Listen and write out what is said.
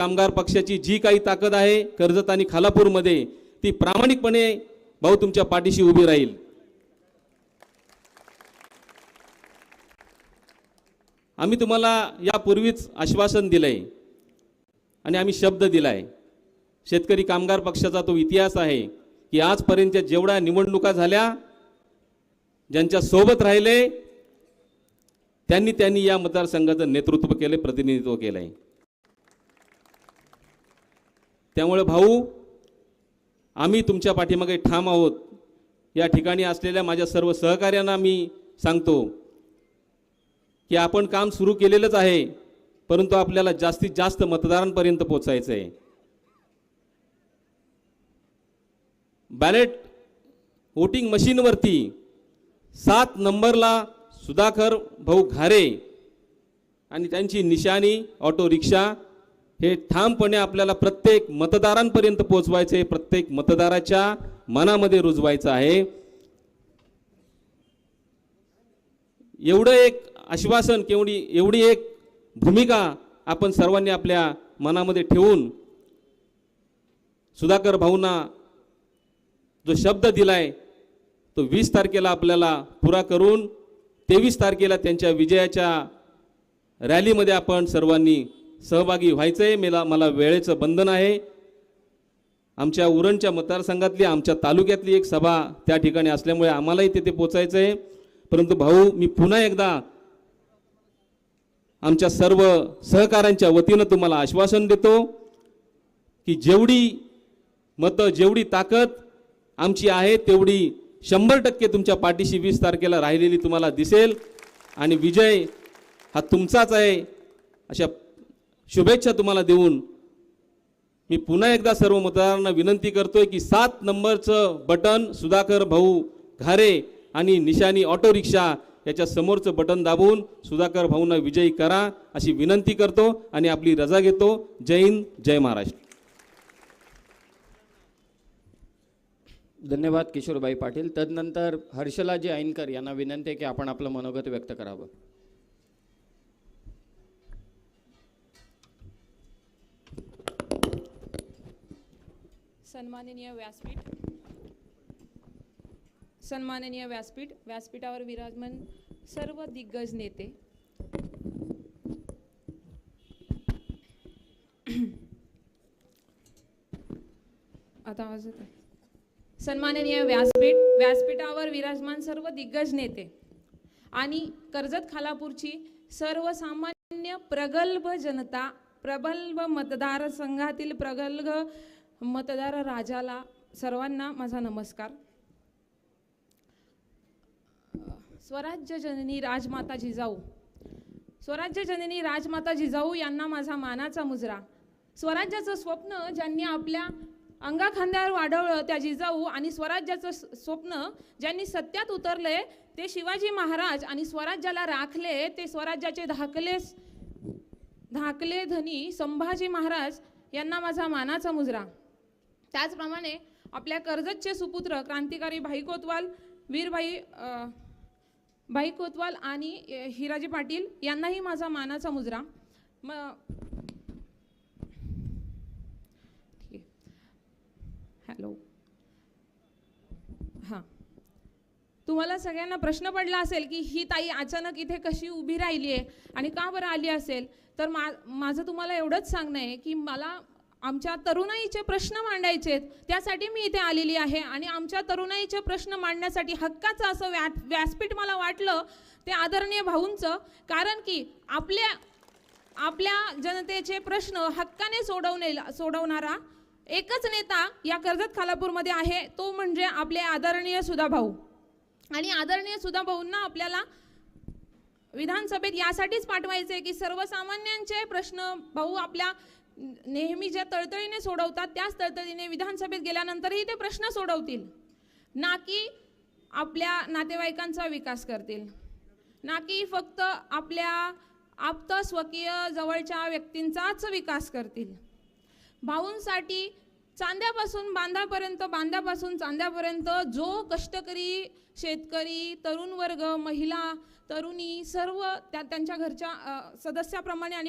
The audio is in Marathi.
कामगार पक्षाची जी काही ताकद आहे कर्जत आणि खालापूरमध्ये ती प्रामाणिकपणे भाऊ तुमच्या पाठीशी उभी राहील. आम्ही तुम्हाला यापूर्वीच आश्वासन दिलंय आणि आम्ही शब्द दिलाय. शेतकरी कामगार पक्षाचा तो इतिहास आहे की आजपर्यंत जेवढ्या निवडणुका झाल्या ज्यांच्या सोबत राहिले त्यांनी त्यांनी या मतदारसंघाचं नेतृत्व केले प्रतिनिधित्व केलंय. त्यामुळे भाऊ आम्ही तुमच्या पाठीमागे ठाम आहोत. या ठिकाणी असलेल्या माझ्या सर्व सहकार्यांना मी सांगतो की आपण काम सुरू केलेलंच आहे परंतु आपल्याला जास्तीत जास्त मतदारांपर्यंत पोचायचं आहे. बॅलेट वोटिंग मशीनवरती सात नंबरला सुधाकर भाऊ घारे आणि त्यांची निशाणी ऑटो रिक्षा हे ठामपणे आपल्याला प्रत्येक मतदारांपर्यंत पोहोचवायचे आहे, प्रत्येक मतदाराच्या मनामध्ये रुजवायचं आहे. एवढं एक आश्वासन केवढी एवढी एक भूमिका आपण सर्वांनी आपल्या मनामध्ये ठेवून सुधाकर भाऊंना जो शब्द दिलाय तो वीस तारखेला आपल्याला पुरा करून तेवीस तारखेला त्यांच्या विजयाच्या रॅलीमध्ये आपण सर्वांनी सहभागी व्हायचं आहे मला मला वेळेचं बंधन आहे. आमच्या उरणच्या मतदारसंघातली आमच्या तालुक्यातली एक सभा त्या ठिकाणी असल्यामुळे आम्हालाही तिथे पोचायचं आहे परंतु भाऊ मी पुन्हा एकदा आमच्या सर्व सहकाऱ्यांच्या वतीनं तुम्हाला आश्वासन देतो की जेवढी मतं जेवढी ताकद आमची आहे तेवढी शंभर टक्के तुमच्या पाठीशी वीस तारखेला राहिलेली तुम्हाला दिसेल. आणि विजय हा तुमचाच आहे. अशा शुभेच्छा तुम्हाला देऊन मी पुन्हा एकदा सर्व मतदारांना विनंती करतोय की सात नंबरचं बटन सुधाकर भाऊ घारे आणि निशानी ऑटो रिक्षा याच्या समोरचं बटन दाबून सुधाकर भाऊंना विजयी करा अशी विनंती करतो आणि आपली रजा घेतो. जय हिंद जय महाराष्ट्र. धन्यवाद किशोरबाई पाटील. तदनंतर हर्षलाजी ऐनकर यांना विनंती आहे की आपण आपलं मनोगत व्यक्त करावं. सन्माननीय व्यासपीठ सन्माननीय व्यासपीठ व्यासपीठावर विराजमान सर्व दिग्गज नेते. आता आवाज सन्माननीय व्यासपीठ व्यासपीठावर विराजमान सर्व दिग्गज नेते आणि कर्जत खालापूरची सर्वसामान्य प्रगल्भ जनता प्रगल्भ मतदारसंघातील प्रगल्भ मतदार राजाला सर्वांना माझा नमस्कार. स्वराज्य जननी राजमाता जिजाऊ. स्वराज्य जननी राजमाता जिजाऊ यांना माझा मानाचा मुजरा. स्वराज्याचं स्वप्न ज्यांनी आपल्या अंगाखांद्यावर वाढवलं त्या जिजाऊ आणि स्वराज्याचं स्वप्न ज्यांनी सत्यात उतरले ते शिवाजी महाराज आणि स्वराज्याला राखले ते स्वराज्याचे धाकले धाकले धनी संभाजी महाराज यांना माझा मानाचा मुजरा. त्याचप्रमाणे आपल्या कर्जतचे सुपुत्र क्रांतिकारी भाई कोतवाल वीरभाई भाई कोतवाल आणि हिराजी पाटील यांनाही माझा मानाचा मुजरा. म ठीक आहे. हॅलो. हां. तुम्हाला सगळ्यांना प्रश्न पडला असेल की ही ताई अचानक इथे कशी उभी राहिली आहे आणि का बरं आली असेल? तर मा माझं तुम्हाला एवढंच सांगणं आहे की मला आमच्या तरुणाईचे प्रश्न मांडायचे त्यासाठी मी इथे आलेली आहे. आणि आमच्या तरुणाईचे प्रश्न मांडण्यासाठी हक्काचं असं व्या व्यासपीठ मला वाटलं ते आदरणीय भाऊंचं. कारण की आपल्या आपल्या जनतेचे प्रश्न हक्काने सोडवणे सोडवणारा एकच नेता या कर्जत खालापूरमध्ये आहे तो म्हणजे आपले आदरणीय सुधाभाऊ आणि आदरणीय सुधा भाऊंना आपल्याला विधानसभेत यासाठीच पाठवायचे की सर्वसामान्यांचे प्रश्न भाऊ आपल्या नेहमी ज्या तळतळीने सोडवतात त्याच तळतळीने विधानसभेत गेल्यानंतरही ते प्रश्न सोडवतील. ना की आपल्या नातेवाईकांचा विकास करतील. ना की फक्त आपल्या आप्त स्वकीय जवळच्या व्यक्तींचाच विकास करतील. भाऊंसाठी चांद्यापासून बांधापर्यंत बांधापासून चांद्यापर्यंत जो कष्टकरी शेतकरी तरुण वर्ग महिला तरुणी सर्व त्या त्यांच्या घरच्या सदस्याप्रमाणे आणि